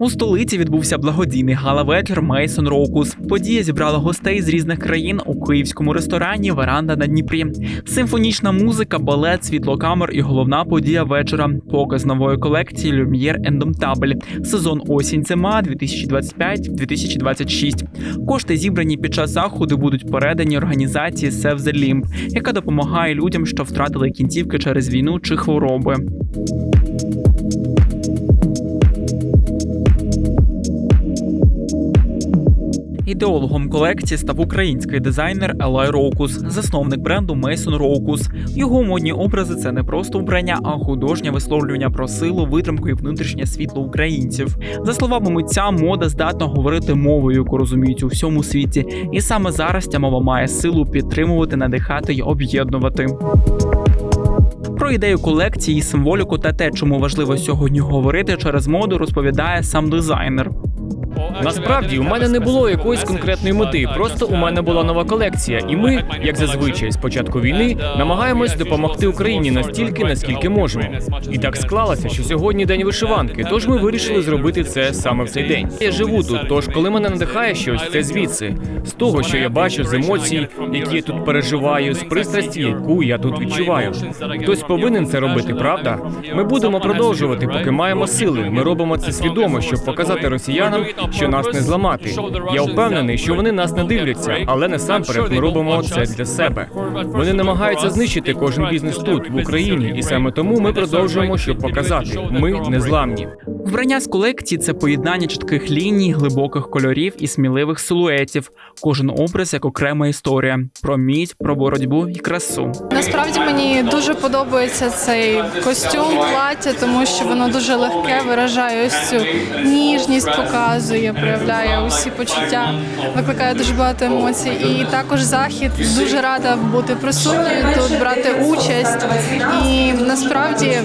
У столиці відбувся благодійний гала-вечір Мейсон Роукус. Подія зібрала гостей з різних країн у київському ресторані Веранда на Дніпрі. Симфонічна музика, балет, світлокамер і головна подія вечора показ нової колекції Люм'єр Ендомтабель. Сезон осінь зима 2025-2026. Кошти зібрані під час заходу будуть передані організації Save the Limb, яка допомагає людям, що втратили кінцівки через війну чи хвороби. Ідеологом колекції став український дизайнер Елай Роукус, засновник бренду Мейсон Роукус. Його модні образи це не просто вбрання, а художнє висловлювання про силу, витримку і внутрішнє світло українців. За словами митця, мода здатна говорити мовою, яку розуміють у всьому світі, і саме зараз ця мова має силу підтримувати, надихати й об'єднувати. Про ідею колекції, символіку та те, чому важливо сьогодні говорити через моду, розповідає сам дизайнер. Насправді у мене не було якоїсь конкретної мети, просто у мене була нова колекція, і ми, як зазвичай, з початку війни, намагаємось допомогти Україні настільки, наскільки можемо. І так склалося, що сьогодні день вишиванки. Тож ми вирішили зробити це саме в цей день. Я живу тут, тож коли мене надихає щось, це звідси, з того, що я бачу, з емоцій, які я тут переживаю, з пристрасті, яку я тут відчуваю. Хтось повинен це робити, правда? Ми будемо продовжувати, поки маємо сили. Ми робимо це свідомо, щоб показати росіянам, що нас не зламати. Я впевнений, що вони нас не дивляться, але насамперед ми робимо це для себе. Вони намагаються знищити кожен бізнес тут, в Україні, і саме тому ми продовжуємо, щоб показати, ми не зламні. Вбрання з колекції це поєднання чітких ліній, глибоких кольорів і сміливих силуетів. Кожен образ як окрема історія про мідь, про боротьбу і красу. Насправді мені дуже подобається цей костюм, плаття, тому що воно дуже легке, виражає ось цю ніжність, показує, проявляє усі почуття, викликає дуже багато емоцій. І також захід дуже рада бути присутньою тут, брати участь. І насправді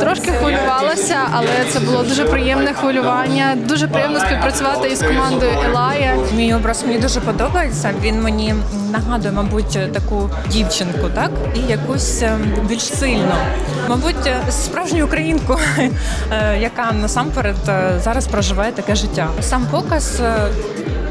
трошки хвилювалася, але це було дуже приємне хвилювання. Дуже приємно співпрацювати із командою Елая. Мій образ мені дуже подобається. Він мені нагадує, мабуть, таку дівчинку, так і якусь ем, більш сильну. Мабуть, е, справжню українку, е, яка насамперед е, зараз проживає таке життя. Сам показ.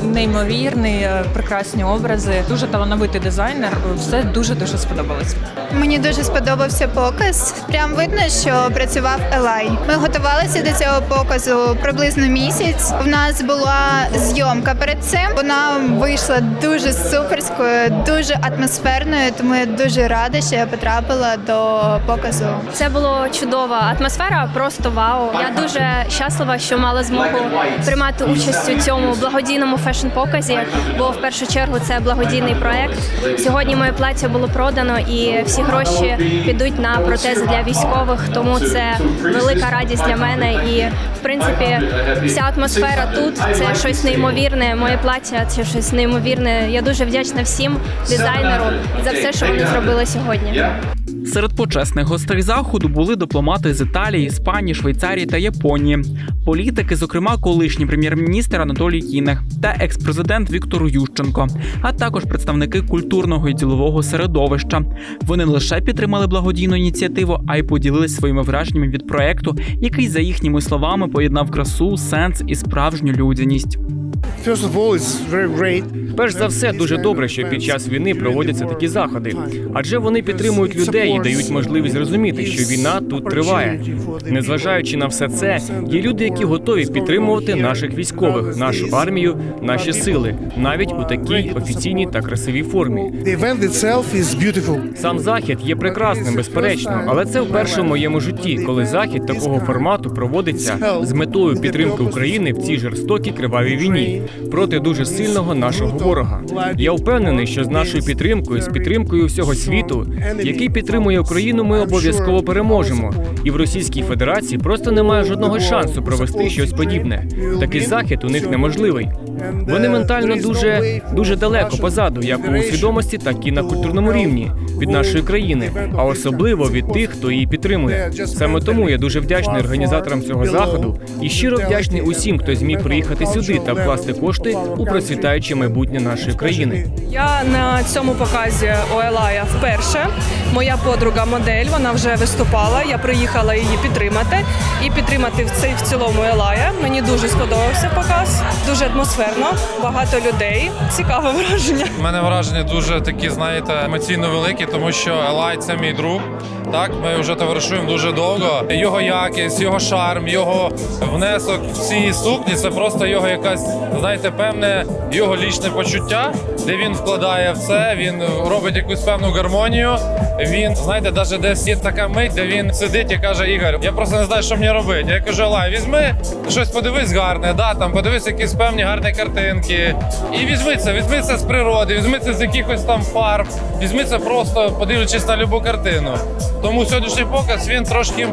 Неймовірний, е, прекрасні образи, дуже талановитий дизайнер. Все дуже дуже сподобалось. Мені дуже сподобався показ. Прям видно, що працював Елай. Ми готувалися до цього показу приблизно місяць. У нас була зйомка перед цим. Вона вийшла дуже суперською, дуже атмосферною. Тому я дуже рада, що я потрапила до показу. Це була чудова атмосфера, просто вау. Я дуже щаслива, що мала змогу приймати участь у цьому благодійному фешн-показі, бо в першу чергу це благодійний проект. Сьогодні моє плаття було продано, і всі гроші підуть на протези для військових. Тому це велика радість для мене. І в принципі, вся атмосфера тут це щось неймовірне. Моє плаття це щось неймовірне. Я дуже вдячна всім дизайнеру за все, що вони зробили сьогодні. Серед почесних гостей заходу були дипломати з Італії, Іспанії, Швейцарії та Японії. Політики, зокрема, колишній прем'єр-міністр Анатолій Кінех та екс-президент Віктор Ющенко, а також представники культурного і ділового середовища. Вони не лише підтримали благодійну ініціативу, а й поділились своїми враженнями від проекту, який, за їхніми словами, поєднав красу, сенс і справжню людяність. Перш за все, дуже добре, що під час війни проводяться такі заходи, адже вони підтримують людей і дають можливість зрозуміти, що війна тут триває. Незважаючи на все це, є люди, які готові підтримувати наших військових, нашу армію, наші сили, навіть у такій офіційній та красивій формі. Сам захід є прекрасним, безперечно, але це вперше в моєму житті, коли захід такого формату проводиться з метою підтримки України в цій жорстокій кривавій війні проти дуже сильного нашого ворога. Я впевнений, що з нашою підтримкою, з підтримкою всього світу, який підтримує Україну, ми обов'язково переможемо. І в Російській Федерації просто немає жодного шансу провести щось подібне. Такий захід у них неможливий. Вони ментально дуже дуже далеко позаду, як у свідомості, так і на культурному рівні від нашої країни, а особливо від тих, хто її підтримує. Саме тому я дуже вдячний організаторам цього заходу і щиро вдячний усім, хто зміг приїхати сюди та вкласти кошти у процвітаюче майбутнє нашої країни. Я на цьому показі ОЕЛАЯ вперше. Моя подруга модель, вона вже виступала. Я приїхала її підтримати і підтримати в цей в цілому ОЕЛАЯ. Мені дуже сподобався показ, дуже атмосферно, багато людей. Цікаве враження. У мене враження дуже такі, знаєте, емоційно великі, тому що Елай це мій друг. Так, ми вже товаришуємо дуже довго. Його якість, його шарм, його внесок в ці сукні це просто його якась, знаєте, певне його лічне почуття, де він вкладає в це, він робить якусь певну гармонію. Він, знаєте, навіть десь є така мить, де він сидить і каже: Ігор, я просто не знаю, що мені робити. Я кажу, Елай, візьми щось, подивись гарне, да, там подивись якісь певні гарні картинки. І візьми це, візьми це з природи, візьми це з якихось там фарб, візьми це просто подивлячись на любу картину. Тому сьогоднішній показ він трошки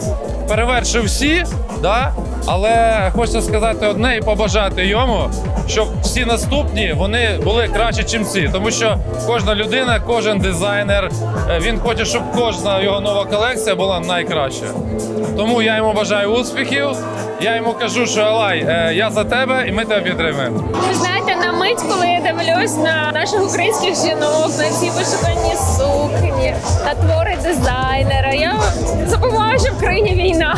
перевершив всі, да? але хочеться сказати одне і побажати йому, щоб всі наступні вони були краще, ніж ці. Тому що кожна людина, кожен дизайнер, е, він хоче, щоб кожна його нова колекція була найкраща. Тому я йому бажаю успіхів. Я йому кажу, що Алай, е, я за тебе і ми тебе підтримуємо. Ви знаєте, на мить, коли я дивлюсь на наших українських жінок, на ці вишукані сукні, на твори дизайнера, я забуваю, що в країні війна.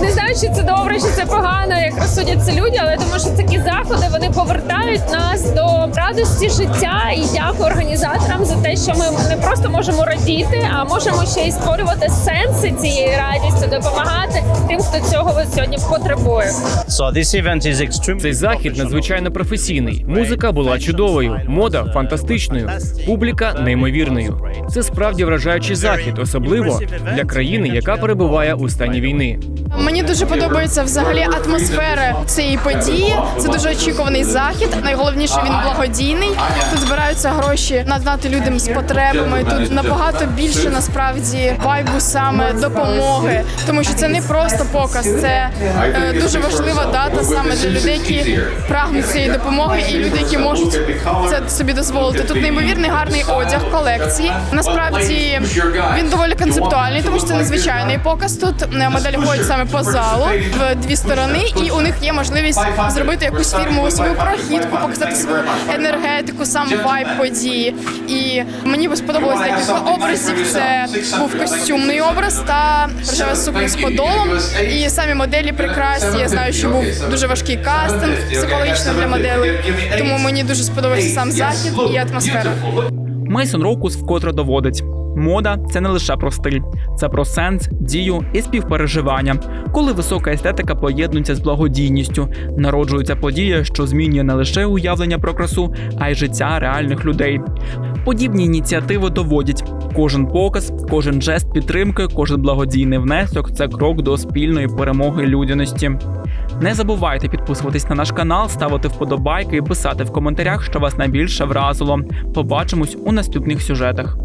Не знаю, чи це добре, чи це погано, як розсудять це люди, але думаю, що такі заходи вони повертають нас до радості життя і дякую організаторам за те, що ми не просто можемо радіти, а можемо ще й створювати сенси цієї радісті, допомагати тим, хто цього сьогодні потребує. So this event is extremely Цей захід надзвичайно професійний. Музика була чудовою, мода фантастичною, публіка неймовірною. Це справді вражаючий захід, особливо для країни, яка перебуває у стані війни. Мені дуже подобається взагалі атмосфера цієї події. Це дуже очікуваний захід. Найголовніше він благодійний. Тут збираються гроші надати людям з потребами. Тут набагато більше насправді вайбу саме допомоги, тому що це не просто показ, це е, дуже важлива дата саме для людей, які прагнуть цієї допомоги, і люди, які можуть це собі дозволити. Тут неймовірний гарний одяг колекції. Насправді він доволі концептуальний, тому що це незвичайний показ. Тут е, моделі ходять саме по залу в дві сторони, і у них є можливість зробити якусь фірмову свою прохідку, показати свою енергетику, сам вайб події. І мені би сподобалось декілька образів. Це був костюмний образ та рожева сукня з подолом. І самі моделі прекрасні. Я знаю, що був дуже важкий кастинг психологічно для моделей. Тому мені дуже сподобався сам захід і атмосфера. Мейсон Роукус вкотре доводить. Мода це не лише про стиль, це про сенс, дію і співпереживання. Коли висока естетика поєднується з благодійністю, народжується подія, що змінює не лише уявлення про красу, а й життя реальних людей. Подібні ініціативи доводять. Кожен показ, кожен жест підтримки, кожен благодійний внесок це крок до спільної перемоги людяності. Не забувайте підписуватись на наш канал, ставити вподобайки і писати в коментарях, що вас найбільше вразило. Побачимось у наступних сюжетах.